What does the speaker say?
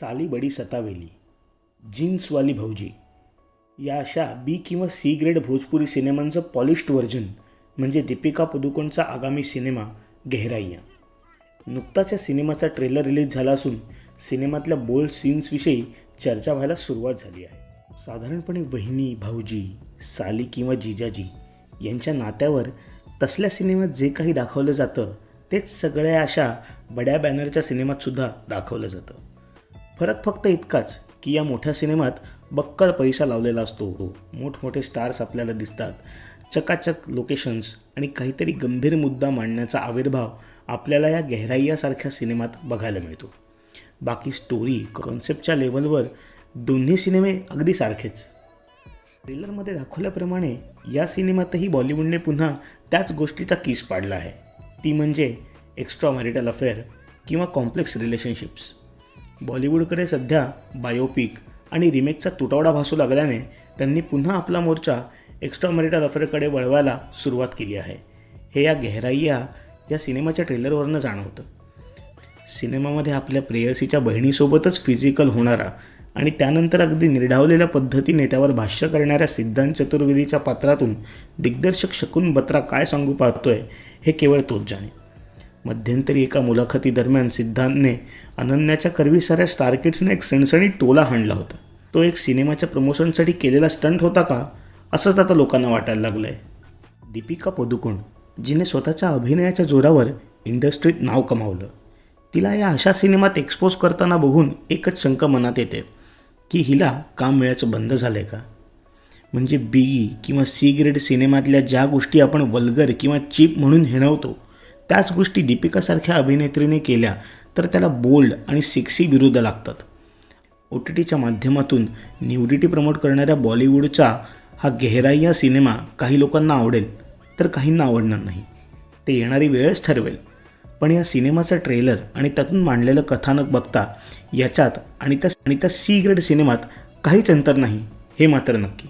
साली बडी सतावेली जीन्सवाली भाऊजी. या अशा बी किंवा सी ग्रेड भोजपुरी सिनेमांचं पॉलिश्ड व्हर्जन म्हणजे दीपिका पदुकोणचा आगामी सिनेमा गहराईया. नुकताच या सिनेमाचा ट्रेलर रिलीज झाला असून सिनेमातल्या बोल्ड सीन्सविषयी चर्चा व्हायला सुरुवात झाली आहे. साधारणपणे बहिणी भाऊजी साली किंवा जिजाजी यांच्या नात्यावर तसल्या सिनेमात जे काही दाखवलं जातं तेच सगळ्या अशा बड्या बॅनरच्या सिनेमातसुद्धा दाखवलं जातं. फरक फक्त इतकाच की या मोठ्या सिनेमात बक्कळ पैसा लावलेला असतो. मोठमोठे स्टार्स आपल्याला दिसतात. चकाचक लोकेशन्स आणि काहीतरी गंभीर मुद्दा मांडण्याचा आविर्भाव आपल्याला या गहराईयासारख्या सिनेमात बघायला मिळतो. बाकी स्टोरी कॉन्सेप्टच्या लेवलवर दोन्ही सिनेमे अगदी सारखेच. ट्रेलरमध्ये दाखवल्याप्रमाणे या सिनेमातही बॉलिवूडने पुन्हा त्याच गोष्टीचा किस पाडला आहे. ती म्हणजे एक्स्ट्रा मॅरिटल अफेअर किंवा कॉम्प्लेक्स रिलेशनशिप्स बॉलिवूडकडे सध्या बायोपिक आणि रिमेकचा तुटवडा भासू लागल्याने त्यांनी पुन्हा आपला मोर्चा एक्स्ट्रा मॅरिटल अफेअरकडे वळवायला सुरुवात केली आहे. हे या गहराईया या सिनेमाच्या ट्रेलरवरनं जाणवतं. सिनेमामध्ये आपल्या प्रेयसीच्या बहिणीसोबतच फिजिकल होणारा आणि त्यानंतर अगदी निर्ढावलेल्या पद्धतीने त्यावर भाष्य करणाऱ्या सिद्धांत चतुर्वेदीच्या पात्रातून दिग्दर्शक शकून बत्रा काय सांगू पाहतोय हे केवळ तोच जाणे. मध्यंतरी एका मुलाखतीदरम्यान सिद्धांतने अनन्याच्या करवी साऱ्या स्टारकिड्सने एक सणसणीत टोला हाणला होता. तो एक सिनेमाच्या प्रमोशनसाठी केलेला स्टंट होता का? असंच आता लोकांना वाटायला लागलं आहे दीपिका पदुकोण जिने स्वतःच्या अभिनयाच्या जोरावर इंडस्ट्रीत नाव कमावलं. तिला या अशा सिनेमात एक्सपोज करताना बघून एकच शंका मनात येते की हिला काम मिळायचं बंद झालं आहे का? म्हणजे बी किंवा सी ग्रेड सिनेमातल्या ज्या गोष्टी आपण वल्गर किंवा चीप म्हणून हिणवतो त्याच गोष्टी दीपिकासारख्या अभिनेत्रीने केल्या तर त्याला बोल्ड आणि सेक्सी विरुद्ध लागतात. ओ टी टीच्या माध्यमातून न्यूडिटी प्रमोट करणाऱ्या बॉलिवूडचा हा गहराईया सिनेमा काही लोकांना आवडेल तर काहींना आवडणार नाही. ते येणारी वेळच ठरवेल. पण या सिनेमाचा ट्रेलर आणि त्यातून मांडलेलं कथानक बघता याच्यात आणि त्या आणि त्या सी ग्रेड सिनेमात काहीच अंतर नाही हे मात्र नक्की.